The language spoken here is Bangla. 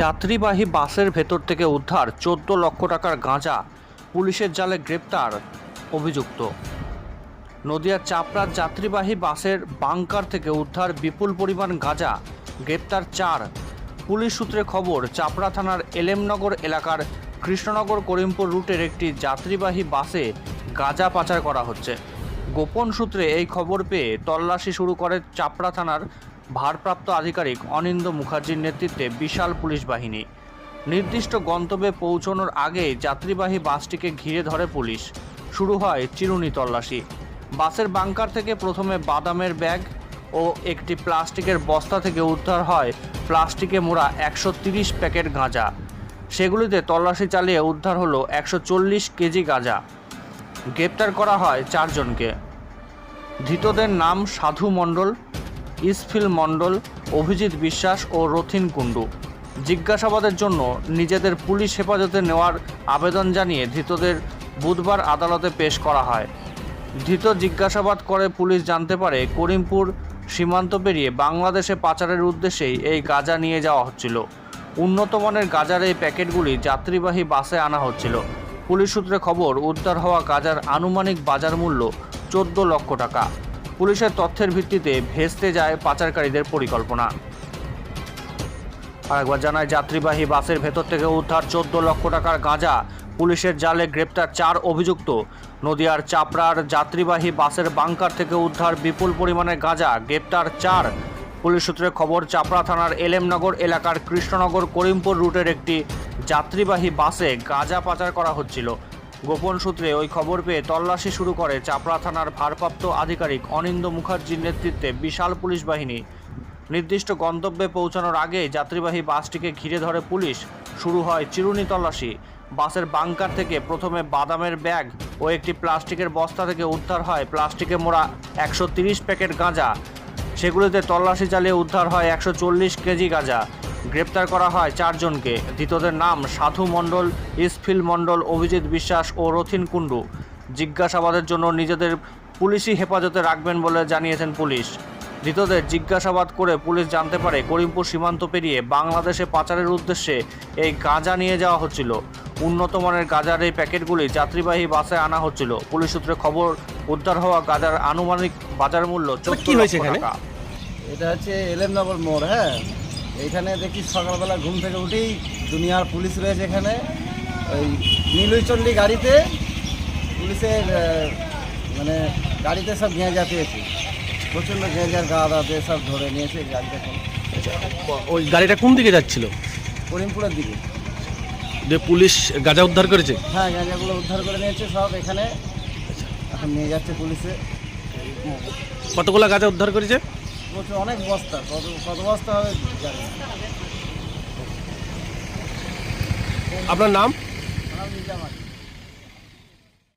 যাত্রীবাহী বাসের ভেতর থেকে উদ্ধার চোদ্দ লক্ষ টাকার গাঁজা, পুলিশের জালে গ্রেপ্তার, অভিযুক্ত। নদিয়ার চাপড়ার যাত্রীবাহী বাসের বাংকার থেকে উদ্ধার বিপুল পরিমাণ গাঁজা, গ্রেপ্তার চার। পুলিশ সূত্রে খবর, চাপড়া থানার এলেমনগর এলাকার কৃষ্ণনগর করিমপুর রুটের একটি যাত্রীবাহী বাসে গাঁজা পাচার করা হচ্ছে। গোপন সূত্রে এই খবর পেয়ে তল্লাশি শুরু করে চাপড়া থানার ভারপ্রাপ্ত আধিকারিক অনিন্দ মুখার্জির নেতৃত্বে বিশাল পুলিশ বাহিনী। নির্দিষ্ট গন্তব্যে পৌঁছানোর আগে যাত্রীবাহী বাসটিকে ঘিরে ধরে পুলিশ। শুরু হয় চিরুনি তল্লাশি। বাসের বাংকার থেকে প্রথমে বাদামের ব্যাগ ও একটি প্লাস্টিকের বস্তা থেকে উদ্ধার হয় প্লাস্টিকে মোড়া একশো প্যাকেট গাঁজা। সেগুলিতে তল্লাশি চালিয়ে উদ্ধার হলো একশো চল্লিশ কেজি গাঁজা। গ্রেপ্তার করা হয় চারজনকে। ধৃতদের নাম সাধু মণ্ডল, ইসফিল মণ্ডল, অভিজিৎ বিশ্বাস ও রথিন কুণ্ডু। জিজ্ঞাসাবাদের জন্য নিজেদের পুলিশ হেফাজতে নেওয়ার আবেদন জানিয়ে ধৃতদের বুধবার আদালতে পেশ করা হয়। ধৃত জিজ্ঞাসাবাদ করে পুলিশ জানতে পারে করিমপুর সীমান্ত পেরিয়ে বাংলাদেশে পাচারের উদ্দেশ্যেই এই গাঁজা নিয়ে যাওয়া হচ্ছিল। উন্নত মানের গাঁজার এই প্যাকেটগুলি যাত্রীবাহী বাসে আনা হচ্ছিল। পুলিশ সূত্রে খবর, উদ্ধার হওয়া গাঁজার আনুমানিক বাজার মূল্য চোদ্দ লক্ষ টাকা। পুলিশের তথ্যের ভিত্তিতে ভেস্তে যায় পাচারকারীদের পরিকল্পনা। আরেকবার জানায়, যাত্রীবাহী বাসের ভেতর থেকে উদ্ধার চোদ্দ লক্ষ টাকার গাঁজা পুলিশের জালে গ্রেপ্তার চার অভিযুক্ত। নদিয়ার চাপড়ার যাত্রীবাহী বাসের বাংকার থেকে উদ্ধার বিপুল পরিমাণে গাঁজা গ্রেপ্তার চার। পুলিশ সূত্রে খবর, চাপড়া থানার এলেমনগর এলাকার কৃষ্ণনগর করিমপুর রুটের একটি যাত্রীবাহী বাসে গাঁজা পাচার করা হচ্ছিল। গোপন সূত্রে ওই খবর পেয়ে তল্লাশি শুরু করে চাপড়া থানার ভারপ্রাপ্ত আধিকারিক অনিন্দ মুখার্জির নেতৃত্বে বিশাল পুলিশ বাহিনী। নির্দিষ্ট গন্তব্যে পৌঁছানোর আগে যাত্রীবাহী বাসটিকে ঘিরে ধরে পুলিশ। শুরু হয় চিরুনি তল্লাশি। বাসের বাংকার থেকে প্রথমে বাদামের ব্যাগ ও একটি প্লাস্টিকের বস্তা থেকে উদ্ধার হয় প্লাস্টিকে মোড়া একশো প্যাকেট গাঁজা। সেগুলিতে তল্লাশি চালিয়ে উদ্ধার হয় একশো চল্লিশ কেজি গাঁজা। গ্রেপ্তার করা হয় চারজনকে। ধৃতদের নাম সাধু মণ্ডল ইসফিল মণ্ডল অভিজিৎ বিশ্বাস ও রথিন কুণ্ডু। জিজ্ঞাসাবাদের জন্য নিজেদের পুলিশি হেফাজতে রাখবেন বলে জানিয়েছেন পুলিশ। ধৃতদের জিজ্ঞাসাবাদ করে পুলিশ জানতে পারে করিমপুর সীমান্ত পেরিয়ে বাংলাদেশে পাচারের উদ্দেশ্যে এই গাঁজা নিয়ে যাওয়া হচ্ছিল। উন্নত মানের গাঁজার এই প্যাকেটগুলি যাত্রীবাহী বাসে আনা হচ্ছিল। পুলিশ সূত্রে খবর উদ্ধার হওয়া গাঁজার আনুমানিক বাজার মূল্য চোদ্দ কি হয়েছে টাকা। এটা হচ্ছে এলেমনগর মোড় হ্যাঁ। এইখানে দেখি সকালবেলা ঘুম থেকে উঠেই দুনিয়ার পুলিশ রয়েছে এখানে। ওই নীলচণ্ডী গাড়িতে পুলিশের মানে গাড়িতে সব গেঁজা পেয়েছে প্রচণ্ড গেঁজার গা দাঁতে সব ধরে নিয়েছে গাড়িটা এখন। ওই গাড়িটা কোন দিকে যাচ্ছিল? করিমপুরের দিকে। যে পুলিশ গাঁজা উদ্ধার করেছে? হ্যাঁ গেঁজাগুলো উদ্ধার করে নিয়েছে সব এখানে। এখন নিয়ে যাচ্ছে পুলিশে। কতগুলো গাঁজা উদ্ধার করেছে? অনেক বস্তা কত কত বস্তা হবে জানি আপনার নাম?